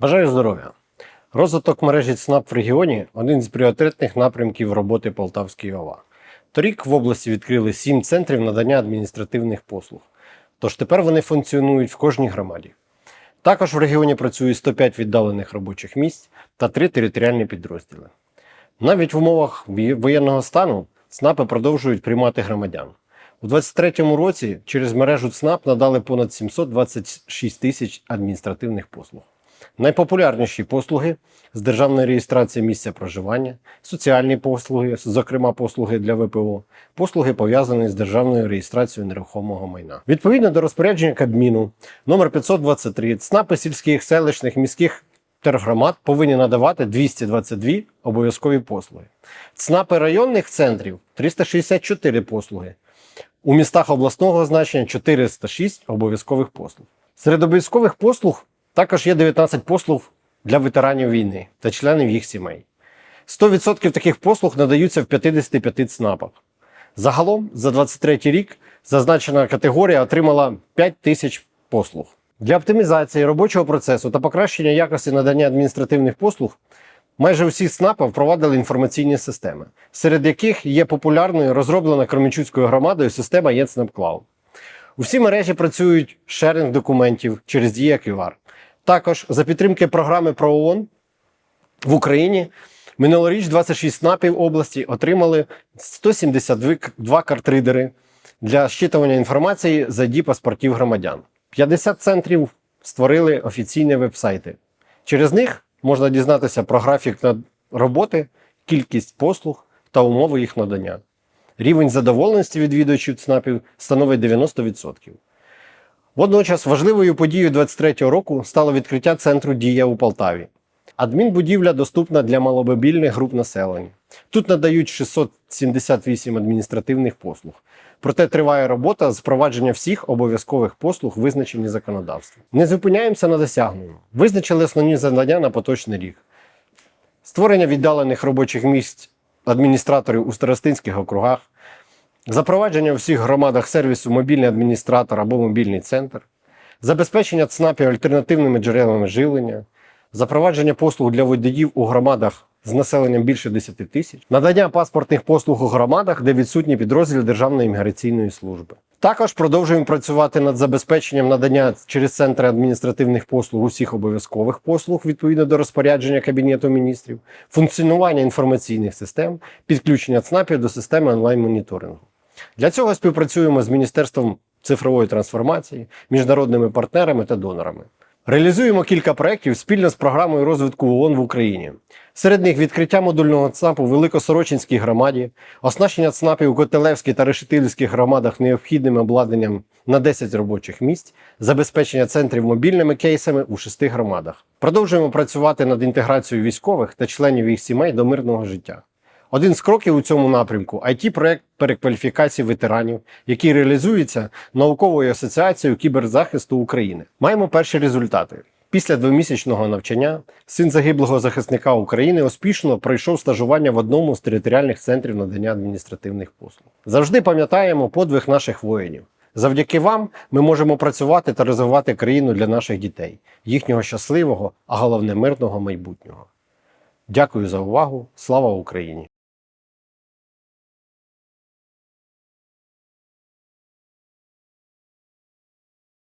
Бажаю здоров'я! Розвиток мережі ЦНАП в регіоні один з пріоритетних напрямків роботи Полтавської ОВА. Торік в області відкрили сім центрів надання адміністративних послуг. Тож тепер вони функціонують в кожній громаді. Також в регіоні працює 105 віддалених робочих місць та три територіальні підрозділи. Навіть в умовах воєнного стану ЦНАПи продовжують приймати громадян. У 2023 році через мережу ЦНАП надали понад 726 тисяч адміністративних послуг. Найпопулярніші послуги з державної реєстрації місця проживання, соціальні послуги, зокрема послуги для ВПО, послуги пов'язані з державною реєстрацією нерухомого майна. Відповідно до розпорядження Кабміну номер 523 ЦНАПи сільських, селищних, міських тергромад повинні надавати 222 обов'язкові послуги. ЦНАПи районних центрів 364 послуги. У містах обласного значення 406 обов'язкових послуг. Серед обов'язкових послуг також є 19 послуг для ветеранів війни та членів їх сімей. 100% таких послуг надаються в 55 ЦНАПах. Загалом за 23 рік зазначена категорія отримала 5 тисяч послуг. Для оптимізації робочого процесу та покращення якості надання адміністративних послуг майже усі ЦНАПи впровадили інформаційні системи, серед яких є популярною розроблена Кременчуцькою громадою система ЄЦНАП Cloud. У всій мережі працюють шеринг документів через Дія QR. Також за підтримки програми ПроООН в Україні минулоріч 26 СНАПів області отримали 172 картридери для щитування інформації з ID паспортів громадян. 50 центрів створили офіційні вебсайти. Через них можна дізнатися про графік роботи, кількість послуг та умови їх надання. Рівень задоволеності відвідувачів ЦНАПів становить 90%. Водночас важливою подією 23-го року стало відкриття центру Дія у Полтаві. Адмінбудівля доступна для маломобільних груп населення. Тут надають 678 адміністративних послуг. Проте триває робота з впровадження всіх обов'язкових послуг, визначені законодавством. Не зупиняємося на досягненому. Визначили основні завдання на поточний рік. Створення віддалених робочих місць адміністраторів у старостинських округах, запровадження у всіх громадах сервісу мобільний адміністратор або мобільний центр, забезпечення ЦНАПів альтернативними джерелами живлення, запровадження послуг для водіїв у громадах з населенням більше 10 тисяч, надання паспортних послуг у громадах, де відсутні підрозділи Державної міграційної служби. Також продовжуємо працювати над забезпеченням надання через центри адміністративних послуг усіх обов'язкових послуг відповідно до розпорядження Кабінету міністрів, функціонування інформаційних систем, підключення ЦНАПів до системи онлайн-моніторингу. Для цього співпрацюємо з Міністерством цифрової трансформації, міжнародними партнерами та донорами. Реалізуємо кілька проєктів спільно з програмою розвитку ООН в Україні. Серед них відкриття модульного ЦНАПу в Великосорочинській громаді, оснащення ЦНАПів у Котелевській та Решетилівських громадах необхідним обладнанням на 10 робочих місць, забезпечення центрів мобільними кейсами у шести громадах. Продовжуємо працювати над інтеграцією військових та членів їх сімей до мирного життя. Один з кроків у цьому напрямку it проект перекваліфікації ветеранів, який реалізується науковою асоціацією кіберзахисту України. Маємо перші результати. Після двомісячного навчання син загиблого захисника України успішно пройшов стажування в одному з територіальних центрів надання адміністративних послуг. Завжди пам'ятаємо подвиг наших воїнів. Завдяки вам ми можемо працювати та розвивати країну для наших дітей, їхнього щасливого, а головне мирного майбутнього. Дякую за увагу. Слава Україні!